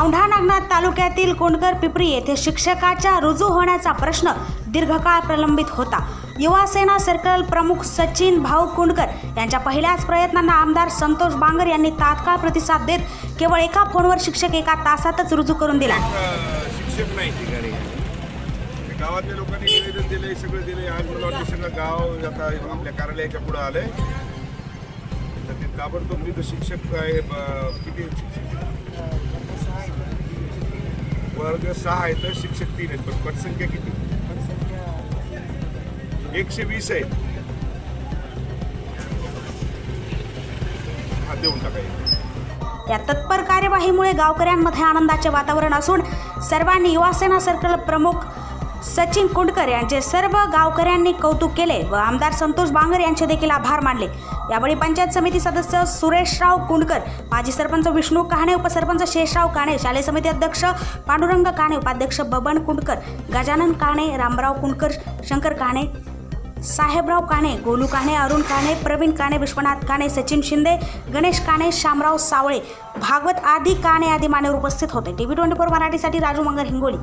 औंढा नागनाथ तालुक्यातील कोंडकर पिपरी येथे शिक्षकाच्या रुजू होण्याचा प्रश्न दीर्घकाळ प्रलंबित होता. युवा सेना सर्कल प्रमुख सचिन भाऊ कुंडकर यांच्या पहिल्याच प्रयत्नांना आमदार संतोष बांगर यांनी तात्काळ प्रतिसाद देत केवळ एका फोनवर शिक्षक एका तासातच रुजू करून दिला. शिक्षक नाही गावातल्या लोकांनी निवेदन दिले सगळं दिले. आज मला सगळं गाव आता आपल्या कार्यालयाच्या पुढे आले तर ते ताबडतोब तिथं शिक्षक आहे किती वर्ग सहा आहे तर शिक्षक तीन आहेत. पण पटसंख्या किती? एकशे वीस आहेत हा देऊन टाकायचं या तत्पर कार्यवाहीमुळे गावकऱ्यांमध्ये आनंदाचे वातावरण असून सर्वांनी युवासेना सर्कल प्रमुख सचिन कुंडकर यांचे सर्व गावकऱ्यांनी कौतुक केले व आमदार संतोष बांगर यांचे देखील आभार मानले. यावेळी पंचायत समिती सदस्य सुरेशराव कुंडकर माजी सरपंच विष्णू कहाणे उपसरपंच शेषराव काणे शालेय समिती अध्यक्ष पांडुरंग काणे उपाध्यक्ष बबन कुंडकर गजानन काणे रामराव कुंडकर शंकर काणे साहेबराव काणे गोलू काणे अरुण काणे प्रवीण काणे विश्वनाथ काणे सचिन शिंदे गणेश काणे शामराव सावळे भागवत आदी काणे आदी मान्यवर उपस्थित होते. टीव्ही ट्वेंटी फोर मराठीसाठी राजू मंगर हिंगोली.